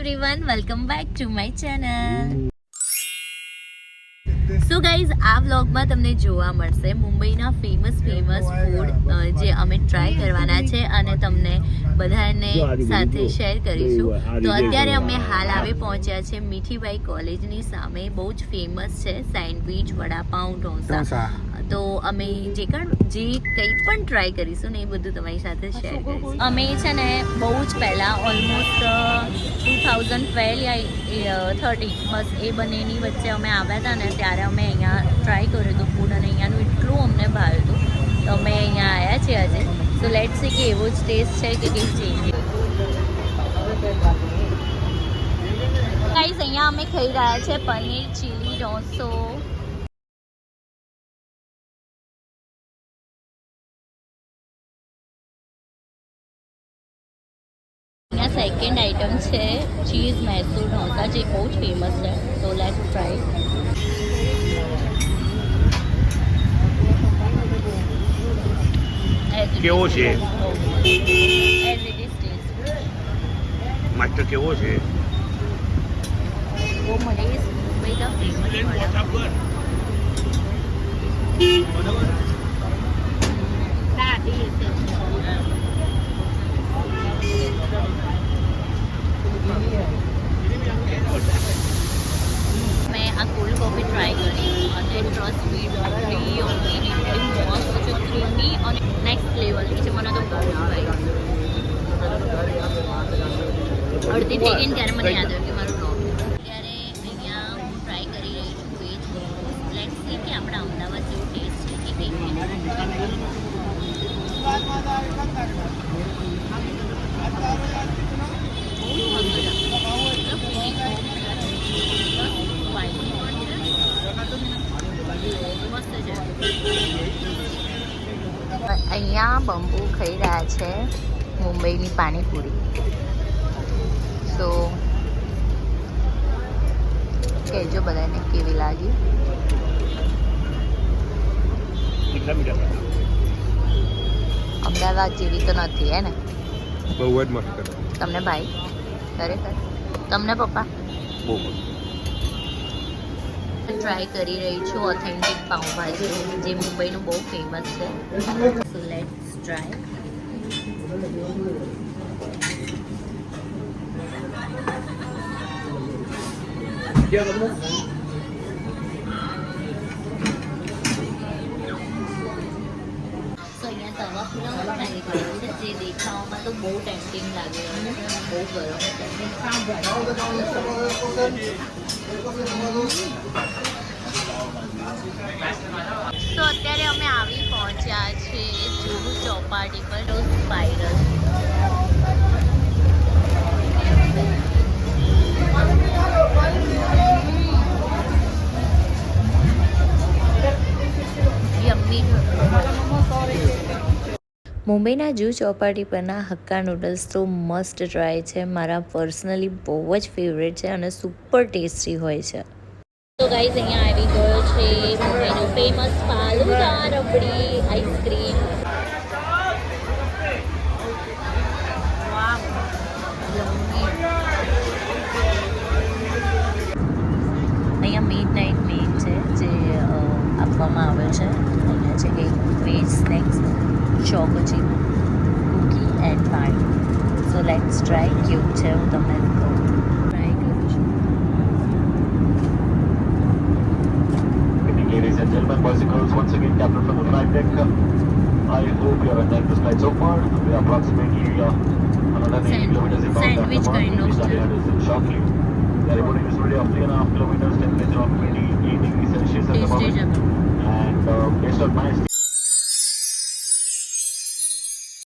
everyone, welcome back to my channel. So guys આ વ્લોગમાં તમને જોવા મળશે મુંબઈના ફેમસ ફેમસ ફૂડ જે અમે ટ્રાય કરવાના છે અને તમને બધાને સાથે શેર કરીશું. તો અત્યારે અમે હાલ આવે પહોંચ્યા છે મીઠીબાઈ કોલેજની સામે બહુ જ ફેમસ છે સેન્ડવિચ વડાપાઉં ઢોસા. તો અમે જે પણ જે કંઈ પણ ટ્રાય કરીશું ને એ બધું તમારી સાથે શેર કરીશું. અમે છે ને બહુ જ પહેલાં ઓલમોસ્ટ ટુ થાઉઝન્ડ ટ્વેલ્વ યા થર્ટી બસ એ બંનેની વચ્ચે અમે આવ્યા હતા ને ત્યારે અમે અહીંયા ટ્રાય કર્યું હતું ફૂડ અને અહીંયાનું એટલું અમને ભાવ્યું હતું. તો અમે અહીંયા આવ્યા છીએ આજે. સો લેટ સી કે એવો જ ટેસ્ટ છે કે કંઈક ચેન્જ ગાઈઝ અહીંયા અમે ખાઈ રહ્યા છે પનીર ચીલી ઢોસો. સેકન્ડ આઇટમ છે ચીઝ મૈસૂર ઢોસા જે બહુ જ ફેમસ છે. તો લેટ ટ્રાય કેવો છે? માસ્ટર કેવો છે? वो થઈ ગઈ ત્યારે મને યાદ આવ્યું કે મારું લોગ ત્યારે અહીંયા હું ટ્રાય કરી રહી છું વેજ લેટ સી કે આપણા અમદાવાદ જેવું ટેસ્ટ છે કે કંઈ અહીંયા બંબુ ખાઈ રહ્યા છે મુંબઈની પાણીપુરી. તો કહેજો બધાને કેવી લાગી. અમદાવાદ જેવી તો નથી હે ને? બહુ જ મસ્ત તમને ભાઈ? ખરેખર? તમને પપ્પા? બહુ ટ્રાય કરી રહી છું ઓથેન્ટિક પાઉંભાજી જે મુંબઈનું બહુ ફેમસ છે. સો લેટ્સ ટ્રાય તવા પુલાવ ટ્રાય કર્યો છે. જે દેખાવામાં તો બહુ ટેમ્પટિંગ લાગે અને બહુ ગરમ તો અત્યારે અમે આવી પહોંચ્યા છે જુહુ ચોપાટી પર. સ્પાઇરલ મુંબઈના જૂ ચોપાટી પરના હક્કા નૂડલ્સ તો મસ્ટ ટ્રાય છે. મારા પર્સનલી બહુ જ ફેવરેટ છે અને સુપર ટેસ્ટી હોય છે. તો ગાઈઝ અહીંયા આવી ગયો છે મુંબઈનો famous falooda rabri ice cream અહીંયા મિડ નાઇટ મીલ છે જે આપવામાં આવે છે. એક veg snacks chocochip cookie and pie. So let's try Kyoto the mango. Ladies and gentlemen, boys and girls, once again, Captain from the flight deck. I hope you have enjoyed this flight so far. We are approximately uh, another Sand- 8 kilometers in Sandwich kind of. The reporting is already of 3 and a half kilometers, temperature of 28 degrees Celsius at the moment. And uh, based on my